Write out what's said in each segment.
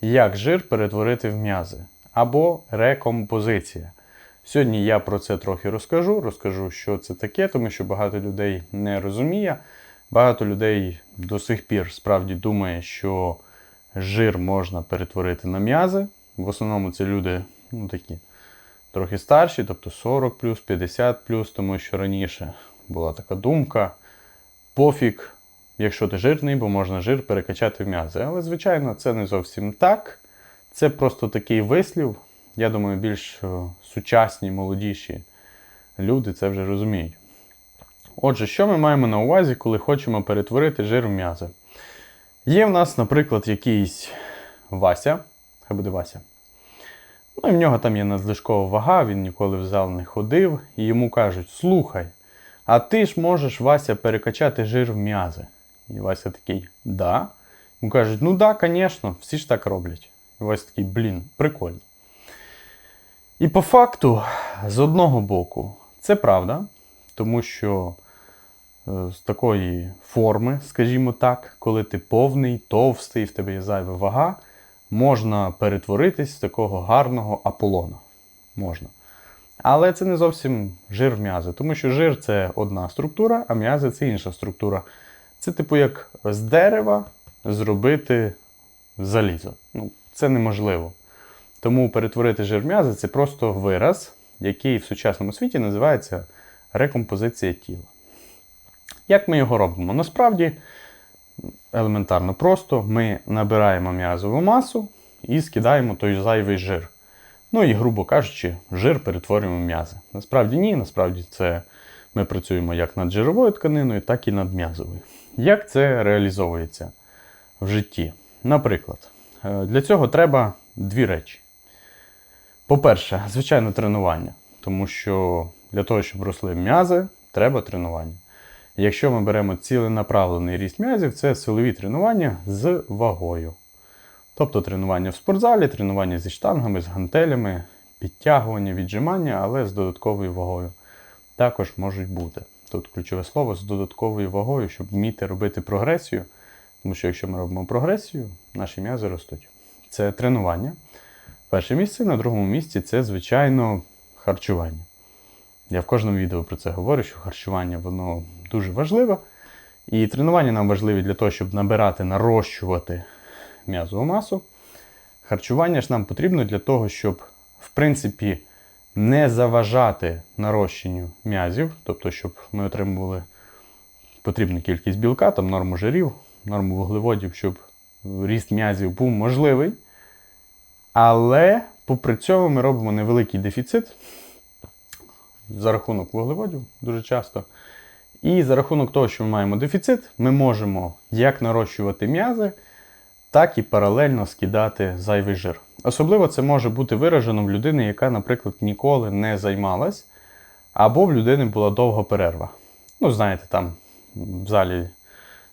як жир перетворити в м'язи або рекомпозиція. Сьогодні я про це трохи розкажу, розкажу, що це таке, тому що багато людей не розуміє. Багато людей до сих пір справді думає, що жир можна перетворити на м'язи. В основному це люди ну, такі трохи старші, тобто 40 50 тому що раніше була така думка. Пофіг, якщо ти жирний, бо можна жир перекачати в м'язи. Але, звичайно, це не зовсім так. Це просто такий вислів. Я думаю, більш сучасні, молодіші люди це вже розуміють. Отже, що ми маємо на увазі, коли хочемо перетворити жир в м'язи? Є в нас, наприклад, якийсь Вася, хай буде Вася. Ну і в нього там є надлишкова вага, він ніколи в зал не ходив, і йому кажуть: слухай, а ти ж можеш Вася перекачати жир в м'язи. І Вася такий, да. Йому кажуть, ну да, звісно, всі ж так роблять. І Вася такий, блін, прикольно. І по факту, з одного боку, це правда, тому що е, з такої форми, скажімо так, коли ти повний, товстий, в тебе є зайва вага, можна перетворитись в такого гарного аполлона. Можна. Але це не зовсім жир в м'язи, тому що жир це одна структура, а м'язи це інша структура. Це, типу, як з дерева зробити залізо. Ну, це неможливо. Тому перетворити жир в м'язи це просто вираз, який в сучасному світі називається рекомпозиція тіла. Як ми його робимо? Насправді елементарно просто ми набираємо м'язову масу і скидаємо той зайвий жир. Ну і, грубо кажучи, жир перетворюємо в м'язи. Насправді ні, насправді це ми працюємо як над жировою тканиною, так і над м'язовою. Як це реалізовується в житті? Наприклад, е, для цього треба дві речі. По-перше, звичайно, тренування. Тому що для того, щоб росли м'язи, треба тренування. Якщо ми беремо ціленаправлений ріст м'язів, це силові тренування з вагою. Тобто тренування в спортзалі, тренування зі штангами, з гантелями, підтягування, віджимання, але з додатковою вагою. Також можуть бути. Тут ключове слово з додатковою вагою, щоб вміти робити прогресію. Тому що якщо ми робимо прогресію, наші м'язи ростуть. Це тренування. Перше місце, на другому місці це, звичайно, харчування. Я в кожному відео про це говорю, що харчування воно дуже важливе. І тренування нам важливі для того, щоб набирати, нарощувати м'язову масу. Харчування ж нам потрібно для того, щоб, в принципі, не заважати нарощенню м'язів, тобто, щоб ми отримували потрібну кількість білка, там норму жирів, норму вуглеводів, щоб ріст м'язів був можливий. Але попри цьому ми робимо невеликий дефіцит за рахунок вуглеводів дуже часто. І за рахунок того, що ми маємо дефіцит, ми можемо як нарощувати м'язи, так і паралельно скидати зайвий жир. Особливо це може бути виражено в людини, яка, наприклад, ніколи не займалась, або в людини була довга перерва. Ну, знаєте, там в залі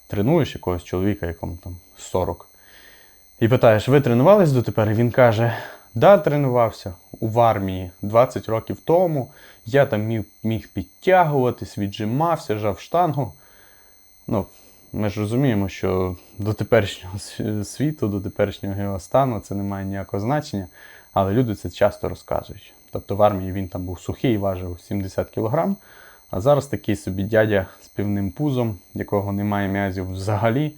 тренуєш якогось чоловіка, якому там 40. І питаєш, ви тренувались дотепер? І він каже: Да, тренувався у армії 20 років тому. Я там міг, міг підтягуватись, віджимався, жав штангу. Ну, ми ж розуміємо, що до теперішнього світу, до теперішнього його стану це не має ніякого значення, але люди це часто розказують. Тобто в армії він там був сухий, важив 70 кг, а зараз такий собі дядя з півним пузом, якого немає м'язів взагалі,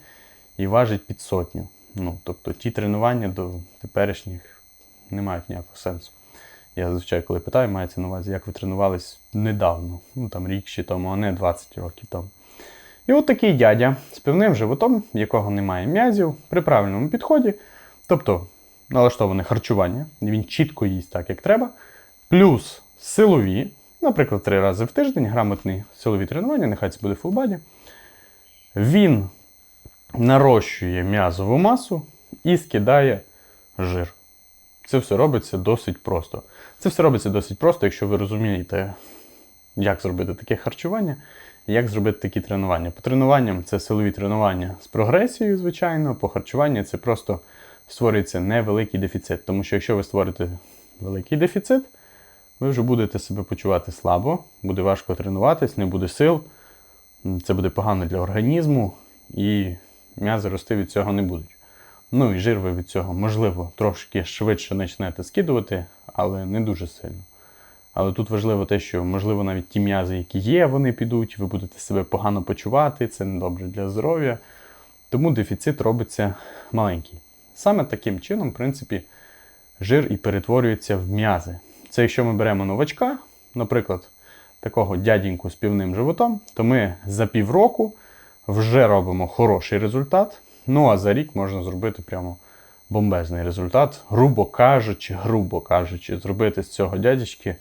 і важить під сотню. Ну, тобто ті тренування до теперішніх не мають ніякого сенсу. Я зазвичай, коли питаю, мається на увазі, як ви тренувались недавно, ну там рік чи тому, а не 20 років тому. І от такий дядя з пивним животом, якого немає м'язів, при правильному підході, тобто налаштоване харчування, він чітко їсть так, як треба, плюс силові, наприклад, три рази в тиждень, грамотні силові тренування, нехай це буде фулбаді, він нарощує м'язову масу і скидає жир. Це все робиться досить просто. Це все робиться досить просто, якщо ви розумієте, як зробити таке харчування, як зробити такі тренування. По тренуванням це силові тренування з прогресією, звичайно, по харчуванню це просто створюється невеликий дефіцит. Тому що якщо ви створите великий дефіцит, ви вже будете себе почувати слабо, буде важко тренуватись, не буде сил, це буде погано для організму і м'язи рости від цього не будуть. Ну і жир ви від цього, можливо, трошки швидше почнете скидувати, але не дуже сильно. Але тут важливо те, що, можливо, навіть ті м'язи, які є, вони підуть, ви будете себе погано почувати, це не добре для здоров'я. Тому дефіцит робиться маленький. Саме таким чином, в принципі, жир і перетворюється в м'язи. Це якщо ми беремо новачка, наприклад, такого дядіньку з півним животом, то ми за півроку вже робимо хороший результат. Ну а за рік можна зробити прямо бомбезний результат, грубо кажучи, грубо кажучи, зробити з цього дядечки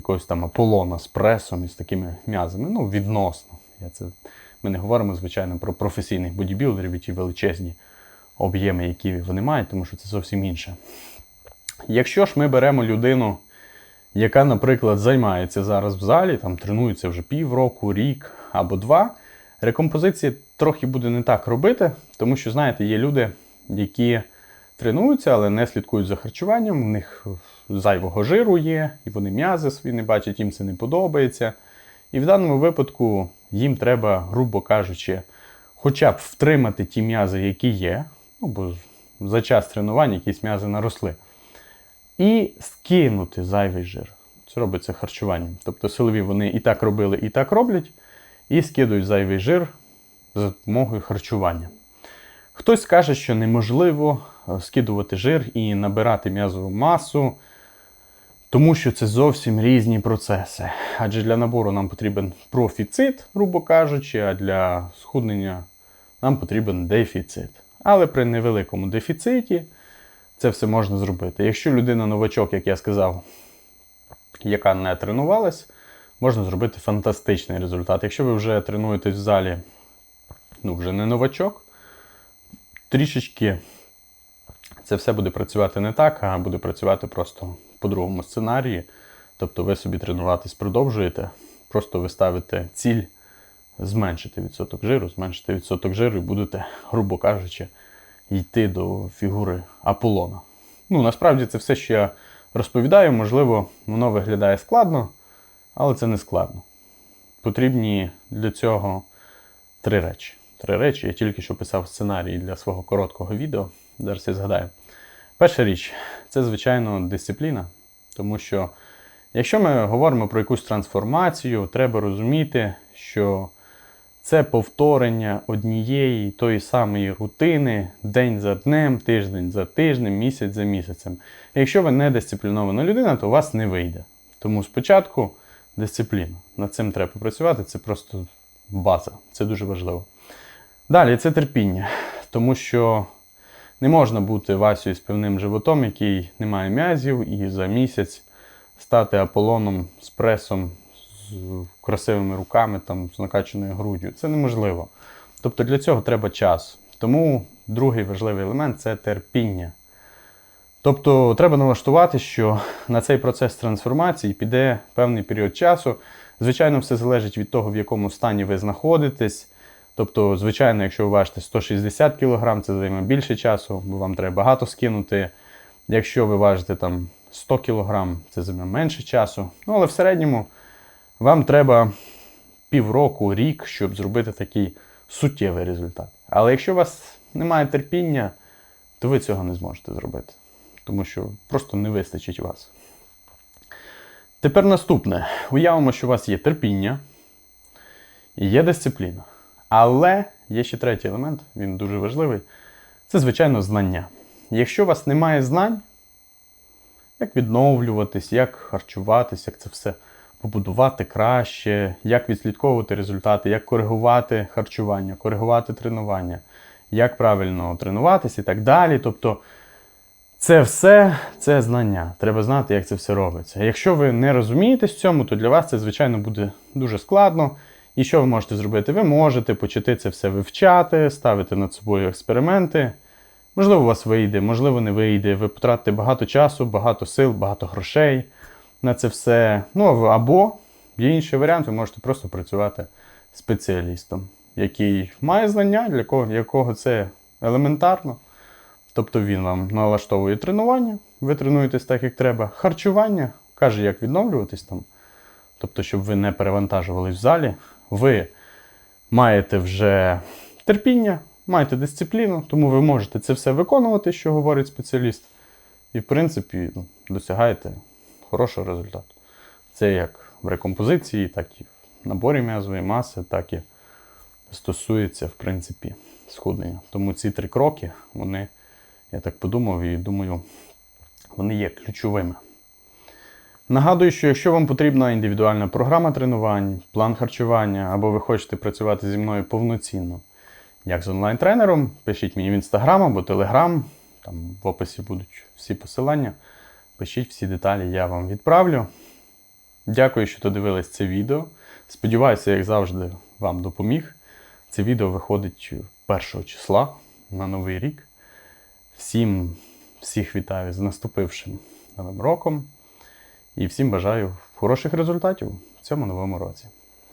якогось там Аполлона з пресом і з такими м'язами. Ну, відносно. Я це... Ми не говоримо, звичайно, про професійних бодібілдерів і ті величезні об'єми, які вони мають, тому що це зовсім інше. Якщо ж ми беремо людину, яка, наприклад, займається зараз в залі, там тренується вже півроку, рік або два, рекомпозиція трохи буде не так робити, тому що, знаєте, є люди, які тренуються, але не слідкують за харчуванням, у них зайвого жиру є, і вони м'язи свої не бачать, їм це не подобається. І в даному випадку їм треба, грубо кажучи, хоча б втримати ті м'язи, які є, ну, бо за час тренування якісь м'язи наросли, і скинути зайвий жир. Це робиться харчуванням. Тобто силові вони і так робили, і так роблять, і скидують зайвий жир за допомогою харчування. Хтось каже, що неможливо е, скидувати жир і набирати м'язову масу, тому що це зовсім різні процеси. Адже для набору нам потрібен профіцит, грубо кажучи, а для схуднення нам потрібен дефіцит. Але при невеликому дефіциті це все можна зробити. Якщо людина новачок, як я сказав, яка не тренувалась, можна зробити фантастичний результат. Якщо ви вже тренуєтесь в залі, ну вже не новачок, трішечки це все буде працювати не так, а буде працювати просто по другому сценарії. Тобто ви собі тренуватись продовжуєте, просто ви ставите ціль зменшити відсоток жиру, зменшити відсоток жиру і будете, грубо кажучи, йти до фігури Аполлона. Ну, насправді це все, що я розповідаю, можливо, воно виглядає складно, але це не складно. Потрібні для цього три речі. Три речі. Я тільки що писав сценарій для свого короткого відео. Зараз я згадаю. Перша річ це, звичайно, дисципліна. Тому що, якщо ми говоримо про якусь трансформацію, треба розуміти, що це повторення однієї тої самої рутини день за днем, тиждень за тижнем, місяць за місяцем. Якщо ви не дисциплінована людина, то у вас не вийде. Тому спочатку дисципліна. Над цим треба працювати, це просто база, це дуже важливо. Далі це терпіння, тому що не можна бути Васею з певним животом, який не має м'язів, і за місяць стати Аполлоном з пресом, з красивими руками, там, з накачаною груддю. Це неможливо. Тобто для цього треба час. Тому другий важливий елемент це терпіння. Тобто треба налаштувати, що на цей процес трансформації піде певний період часу. Звичайно, все залежить від того, в якому стані ви знаходитесь. Тобто, звичайно, якщо ви важите 160 кг, це займе більше часу, бо вам треба багато скинути. Якщо ви важите там 100 кг, це займе менше часу. Ну, але в середньому вам треба півроку, рік, щоб зробити такий суттєвий результат. Але якщо у вас немає терпіння, то ви цього не зможете зробити. Тому що просто не вистачить вас. Тепер наступне. Уявимо, що у вас є терпіння і є дисципліна. Але є ще третій елемент, він дуже важливий. Це, звичайно, знання. Якщо у вас немає знань, як відновлюватись, як харчуватись, як це все побудувати краще, як відслідковувати результати, як коригувати харчування, коригувати тренування, як правильно тренуватися і так далі. Тобто, це все це знання. Треба знати, як це все робиться. Якщо ви не розумієтесь в цьому, то для вас це, звичайно, буде дуже складно. І що ви можете зробити? Ви можете почати це все вивчати, ставити над собою експерименти. Можливо, у вас вийде, можливо, не вийде. Ви потратите багато часу, багато сил, багато грошей на це все. Ну, або є інший варіант, ви можете просто працювати спеціалістом, який має знання, для кого, якого це елементарно. Тобто він вам налаштовує тренування, ви тренуєтесь так, як треба. Харчування, каже, як відновлюватись там. Тобто, щоб ви не перевантажувались в залі, ви маєте вже терпіння, Майте дисципліну, тому ви можете це все виконувати, що говорить спеціаліст. І, в принципі, ну, досягаєте хорошого результату. Це як в рекомпозиції, так і в наборі м'язової маси, так і стосується, в принципі, схуднення. Тому ці три кроки, вони, я так подумав і думаю, вони є ключовими. Нагадую, що якщо вам потрібна індивідуальна програма тренувань, план харчування, або ви хочете працювати зі мною повноцінно, як з онлайн-тренером, пишіть мені в інстаграм або телеграм, там в описі будуть всі посилання. Пишіть всі деталі, я вам відправлю. Дякую, що додивились це відео. Сподіваюся, як завжди, вам допоміг. Це відео виходить 1 числа на Новий рік. Всім всіх вітаю з наступившим новим роком і всім бажаю хороших результатів в цьому новому році.